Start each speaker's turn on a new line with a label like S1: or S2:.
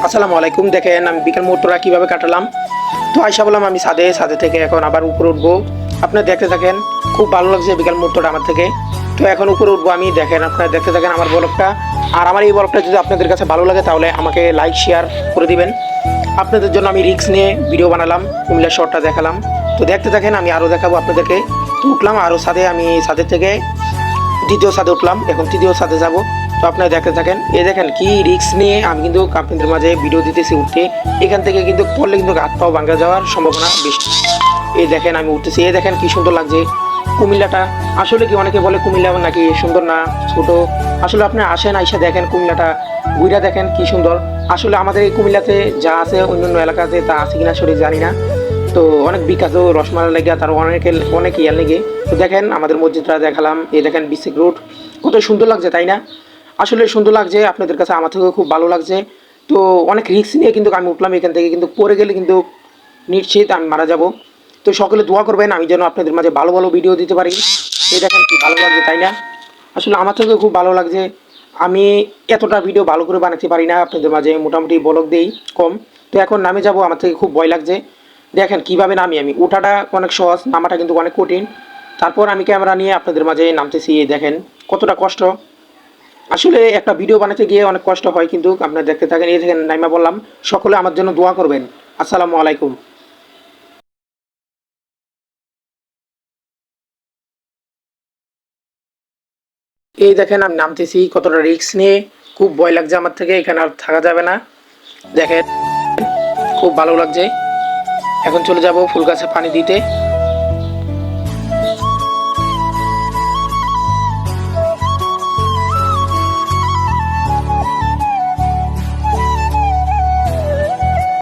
S1: আসসালামু আলাইকুম, দেখেন আমি বিকেল মুহূর্তটা কীভাবে কাটালাম। তো আইসা বললাম, আমি সাদে সাদে থেকে এখন আবার উপরে উঠবো। আপনারা দেখতে থাকেন, খুব ভালো লাগছে বিকেল মুহূর্তটা আমার থেকে। তো এখন উপরে উঠবো আমি, দেখেন আপনারা দেখতে থাকেন আমার ব্লগটা আর আমার এই ব্লগটা যদি আপনাদের কাছে ভালো লাগে, তাহলে আমাকে লাইক শেয়ার করে দিবেন। আপনাদের জন্য আমি রিক্স নিয়ে ভিডিও বানালাম, কুমিল্লা শহরটা দেখালাম। তো দেখতে থাকেন, আমি আরও দেখাবো আপনাদেরকে। তো উঠলাম আরও ছাদে আমি ছাদের থেকে দ্বিতীয় ছাদে উঠলাম, এখন তৃতীয় ছাদে যাব। তো আপনারা দেখতে থাকেন। এ দেখেন কি রিস্ক নিয়ে আমি কিন্তু আপনাদের মাঝে ভিডিও দিতেছি উঠতে। এখান থেকে কিন্তু পড়লে কিন্তু হাত পাও ভাঙ্গা যাওয়ার সম্ভাবনা বেশি। এই দেখেন আমি উঠতেছি। এই দেখেন কি সুন্দর লাগছে। কুমিল্লাটা, আসলে কি অনেকে বলে কুমিল্লা নাকি সুন্দর না, ছোট? আসলে আপনি আসেন, আইসা দেখেন কুমিল্লাটা ঘুরা দেখেন কি সুন্দর। আসলে আমাদের এই কুমিল্লাতে যা আছে, অন্যান্য এলাকাতে তা আছে কিনা সরি জানি না। তো অনেক বিখ্যাত রসমালাই লেগে, তার অনেকে, অনেক ইয়া লেগে। তো দেখেন আমাদের মসজিদটা দেখালাম। এই দেখেন বিসিক রোড। কত সুন্দর লাগছে, তাই না? আসলে সুন্দর লাগছে, আপনাদের কাছে আমার থেকেও খুব ভালো লাগছে। তো অনেক রিস্ক নিয়ে কিন্তু আমি উঠলাম এখান থেকে, কিন্তু পরে গেলে কিন্তু নিশ্চিত আমি মারা যাব। তো সকলে দোয়া করবেন, আমি যেন আপনাদের মাঝে ভালো ভালো ভিডিও দিতে পারি। এই দেখেন কি ভালো লাগছে, তাই না? আসলে আমার থেকেও খুব ভালো লাগছে। আমি এতটা ভিডিও ভালো করে বানাতে পারি না, আপনাদের মাঝে মোটামুটি বলক দেই কম। তো এখন নামে যাব, আমার থেকে খুব ভয় লাগছে। দেখেন কীভাবে নামি আমি, ওঠাটা অনেক সহজ, নামাটা কিন্তু অনেক কঠিন। তারপর আমি ক্যামেরা নিয়ে আপনাদের মাঝে নামতেছি দেখেন কতটা কষ্ট। আসলে একটা ভিডিও বানাতে গিয়ে অনেক কষ্ট হয়, কিন্তু আপনারা দেখতে থাকেন, এই দেখেন নাইমা বললাম, সকলে আমার জন্য দোয়া করবেন। আসসালামু আলাইকুম। এই দেখেন আমি নামতেছি, কতটা রিস্ক নিয়ে, খুব ভয় লাগছে আমার থেকে, এখানে আর থাকা যাবে না। দেখেন, খুব ভালো লাগছে। এখন চলে যাব ফুল গাছে পানি দিতে।